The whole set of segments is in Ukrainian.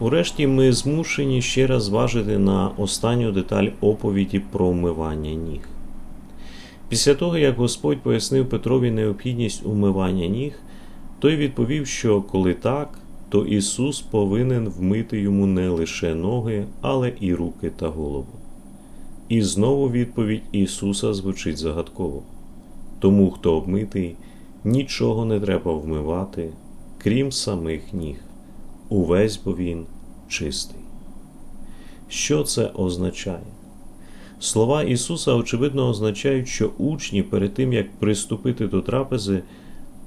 Урешті ми змушені ще раз зважити на останню деталь оповіді про вмивання ніг. Після того, як Господь пояснив Петрові необхідність умивання ніг, той відповів, що коли так, то Ісус повинен вмити йому не лише ноги, але і руки та голову. І знову відповідь Ісуса звучить загадково. Тому, хто обмитий, нічого не треба вмивати, крім самих ніг. Увесь бо він чистий. Що це означає? Слова Ісуса, очевидно, означають, що учні перед тим, як приступити до трапези,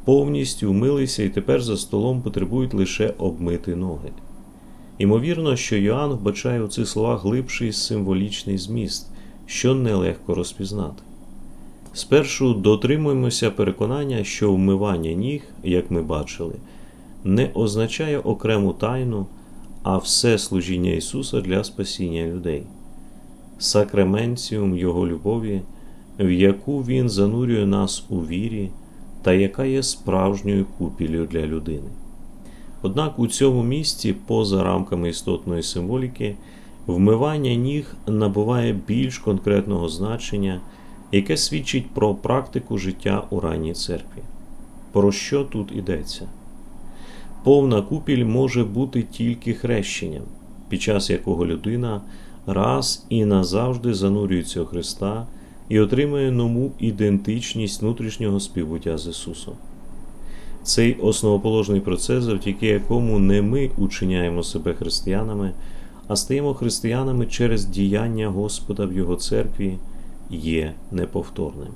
повністю вмилися і тепер за столом потребують лише обмити ноги. Імовірно, що Йоанн вбачає у цих словах глибший символічний зміст, що нелегко розпізнати. Спершу дотримуємося переконання, що вмивання ніг, як ми бачили, не означає окрему тайну, а все служіння Ісуса для спасіння людей, сакраментіум Його любові, в яку Він занурює нас у вірі та яка є справжньою купіллю для людини. Однак у цьому місці, поза рамками істотної символіки, вмивання ніг набуває більш конкретного значення, яке свідчить про практику життя у ранній церкві. Про що тут йдеться? Повна купіль може бути тільки хрещенням, під час якого людина раз і назавжди занурюється у Христа і отримує нову ідентичність внутрішнього співбуття з Ісусом. Цей основоположний процес, завдяки якому не ми учиняємо себе християнами, а стаємо християнами через діяння Господа в Його церкві, є неповторним.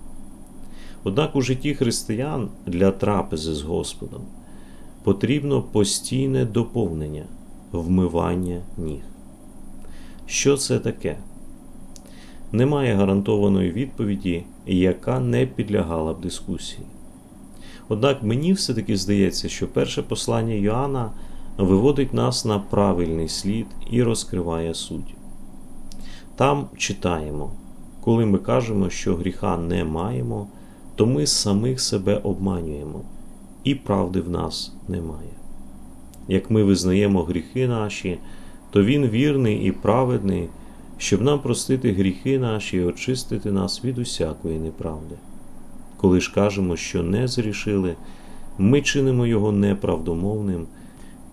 Однак у житті християн для трапези з Господом потрібно постійне доповнення, вмивання ніг. Що це таке? Немає гарантованої відповіді, яка не підлягала б дискусії. Однак мені все-таки здається, що перше послання Йоанна виводить нас на правильний слід і розкриває суть. Там читаємо, коли ми кажемо, що гріха не маємо, то ми самих себе обманюємо, і правди в нас немає. Як ми визнаємо гріхи наші, то Він вірний і праведний, щоб нам простити гріхи наші і очистити нас від усякої неправди. Коли ж кажемо, що не зрішили, ми чинимо Його неправдомовним,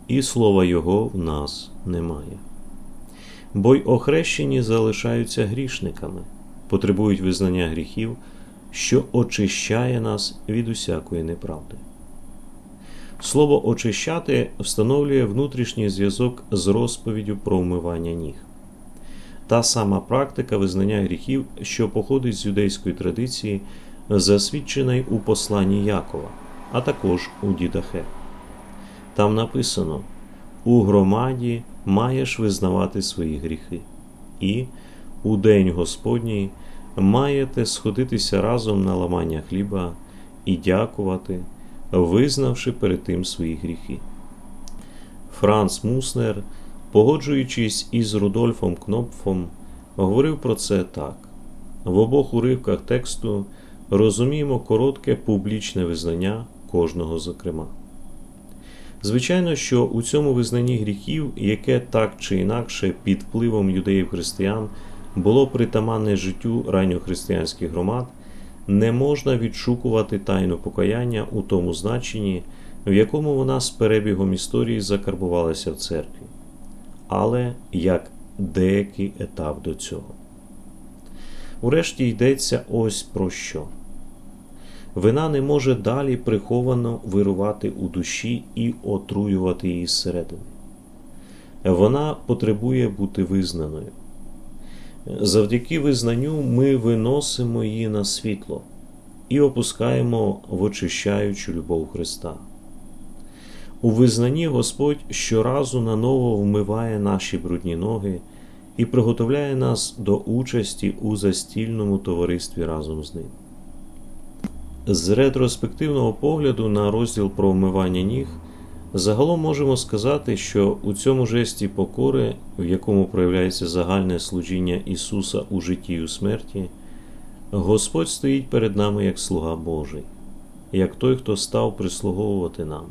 і слова Його в нас немає. Бо й охрещені залишаються грішниками, потребують визнання гріхів, що очищає нас від усякої неправди. Слово очищати встановлює внутрішній зв'язок з розповіддю про вмивання ніг. Та сама практика визнання гріхів, що походить з юдейської традиції, засвідчена й у посланні Якова, а також у Дідахе. Там написано: у громаді маєш визнавати свої гріхи, і у день Господній маєте сходитися разом на ламання хліба і дякувати, визнавши перед тим свої гріхи. Франц Муснер, погоджуючись із Рудольфом Кнопфом, говорив про це так: в обох уривках тексту розуміємо коротке публічне визнання кожного зокрема. Звичайно, що у цьому визнанні гріхів, яке так чи інакше під впливом юдеїв християн було притаманне життю ранньохристиянських громад, не можна відшукувати тайну покаяння у тому значенні, в якому вона з перебігом історії закарбувалася в церкві, але як деякий етап до цього. Урешті йдеться ось про що. Вина не може далі приховано вирувати у душі і отруювати її зсередини. Вона потребує бути визнаною. Завдяки визнанню ми виносимо її на світло і опускаємо в очищаючу любов Христа. У визнанні Господь щоразу наново вмиває наші брудні ноги і приготовляє нас до участі у застільному товаристві разом з ним. З ретроспективного погляду на розділ про вмивання ніг загалом можемо сказати, що у цьому жесті покори, в якому проявляється загальне служіння Ісуса у житті і у смерті, Господь стоїть перед нами як слуга Божий, як той, хто став прислуговувати нам,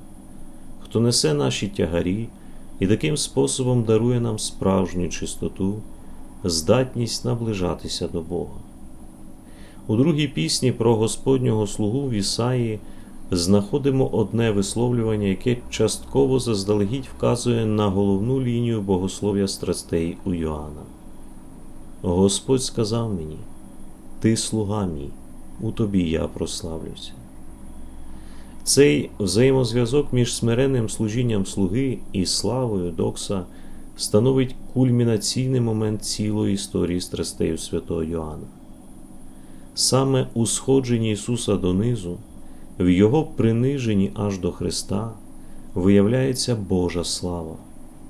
хто несе наші тягарі, і таким способом дарує нам справжню чистоту, здатність наближатися до Бога. У другій пісні про Господнього слугу в Ісаї знаходимо одне висловлювання, яке частково заздалегідь вказує на головну лінію богослов'я страстей у Йоанна. Господь сказав мені: Ти слуга мій, у тобі я прославлюся. Цей взаємозв'язок між смиренним служінням слуги і славою Докса становить кульмінаційний момент цілої історії страстей святого Йоанна. Саме у сходженні Ісуса донизу, в Його приниженні аж до Христа, виявляється Божа слава,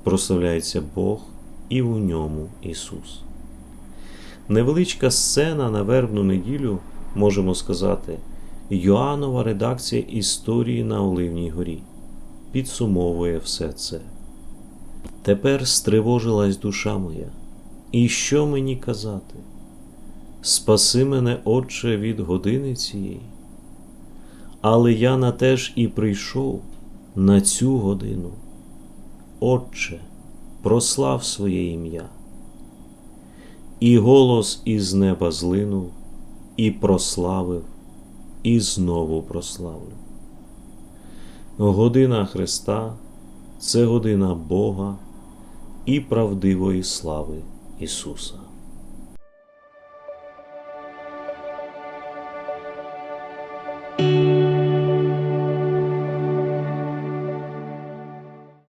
прославляється Бог і в ньому Ісус. Невеличка сцена на вербну неділю, можемо сказати, Йоаннова редакція історії на Оливній горі підсумовує все це. Тепер стривожилась душа моя, і що мені казати? Спаси мене, Отче, від години цієї. Але я на те ж і прийшов на цю годину. Отче, прослав своє ім'я. І голос із неба злинув, і прославив, і знову прославлю. Година Христа це година Бога і правдивої слави Ісуса.